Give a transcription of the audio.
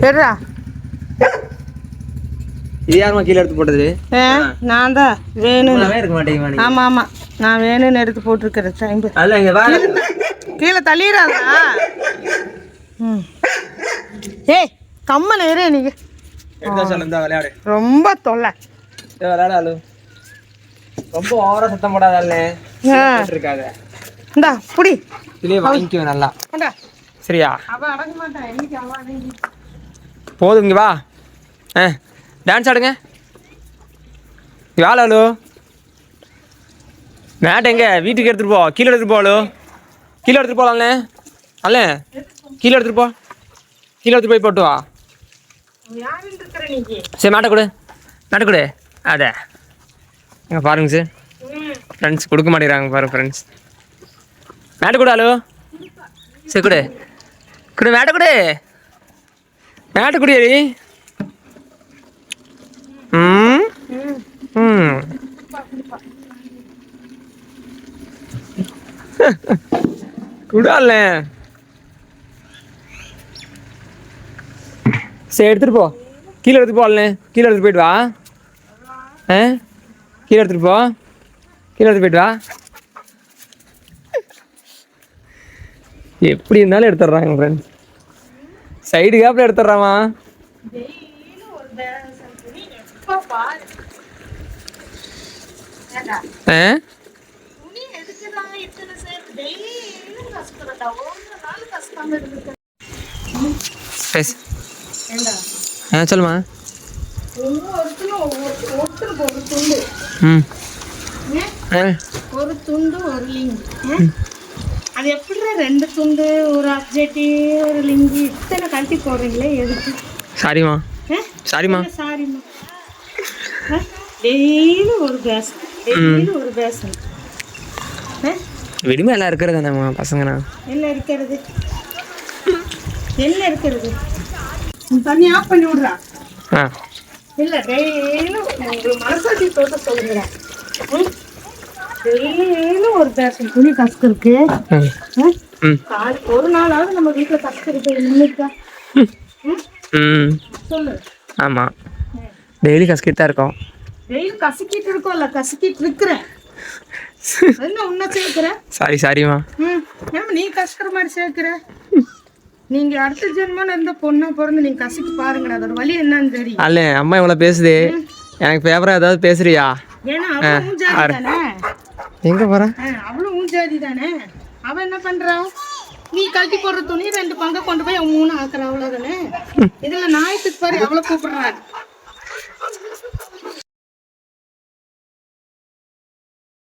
சரிடா இது யாரும்மா கீழே எடுத்து போட்டது? நான் தான் வேணும்னு. இருக்க மாட்டேங்குமா நீ ஆமாம் ஆமாம் நான் வேணும்னு எடுத்து போட்டிருக்கிறேன் டைம்பு அல்ல இங்க வா கீழே தள்ளிடாதா ம். ஏய் கம்மன் இரு நீங்க. ரொம்ப தொல்லை. இந்த விளையாடு அழு ரொம்ப ஓவரா சத்தம் போடாதல்ல ஆ. இருக்காத இந்தா புடி. இதுலயே வாங்கிக்கோ நல்லா. சரியா? அவ அடங்க மாட்டான் என்னைக்கு அவ அடங்கி. போதும் இங்கே வா. ஆ டான்ஸ் ஆடுங்க. வேலை வா லாலு மேட் வீட்டுக்கு எடுத்துகிட்டு போ. கீழே எடுத்துகிட்டு போ கீழே எடுத்துட்டு போலாம்ல அல்ல கீழே எடுத்துட்டு போ. கீழே எடுத்துட்டு போய் போட்டு வா. சரி மேட்டை கொடு. மேட்டை கொடு. அதே இங்கே பாருங்க சார். ஃப்ரெண்ட்ஸ் கொடுக்க மாட்டேங்கிறாங்க பாரு ஃப்ரெண்ட்ஸ் மேட்டை கொடு ஹலோ சரி கொடு. கொடு மேட்டை கொடு. மேட்டை கொடு ம்? ம். குடால சரி எடுத்துட்டு போ. கீழே எடுத்துட்டு போகல கீழே எடுத்துட்டு போயிட்டு வா. ஆ? கீழே எடுத்துட்டு போ. கீழே எடுத்து போயிட்டு வா. எப்படி இருந்தாலும் எடுத்துட்றாங்க ஃப்ரெண்ட்ஸ் சைடு ஏண்டா ஆ? சொல்லுமா ஒரு துண்டு ஒரு லிங்க்? அது எப்படி ரெண்டு துண்டு ஒரு அப்ஜெக்டி ஒரு லிங்கி இத்தனை கழட்டி போடுறீங்களே எதுக்கு? சாரிம்மா? சாரிம்மா. சாரிம்மா? டெய்லி ஒரு பேசன் டெய்லி ஒரு பேசன் விடுமை எல்லாம் இருக்கிறது தானேம்மா பசங்கண்ணா என்ன இருக்கிறது? என்ன இருக்கிறது? தண்ணி ஆஃப் பண்ணி விடுறா. ஆ. இல்ல டெய்லியும் உங்களுக்கு மனசாட்சி தோட்ட சொல்லுங்க. ஒரு பேசன் துணி இருக்கு ஒரு நாளாவது நம்ம வீட்டுல கஷ்டம் இருக்கு சொல்லு. ஆமாம் டெய்லி கசக்கிட்டு தான் இருக்கோம். டெய்லி கசக்கிட்டு இருக்கோம்ல கசக்கிட்டு இருக்கிறேன். என்ன உன்ன சேர்க்கிற? சாரி சாரிம்மா. ம். ஏமா நீ கசக்கிற மாதிரி சேர்க்கிற? நீங்க அடுத்த ஜென்மம் இருந்த பொண்ணா பிறந்து நீங்க கசக்கி பாருங்கடா. அதோட வழி என்னன்னு தெரியும். அல்ல அம்மா இவ்வளோ பேசுது. எனக்கு ஃபேவராக ஏதாவது பேசுறியா? ஏன்னா அவளும் உன் ஜாதி தானே எங்கே ஆ, அவளும் உன் ஜாதி தானே. அவ என்ன பண்றா? நீ கழட்டி போடுற துணி ரெண்டு பங்கை கொண்டு போய் அவன் மூணு ஆக்குற அவ்வளவுதானே? இதுல நாயத்துக்கு பாரு அவளை கூப்பிடுறாரு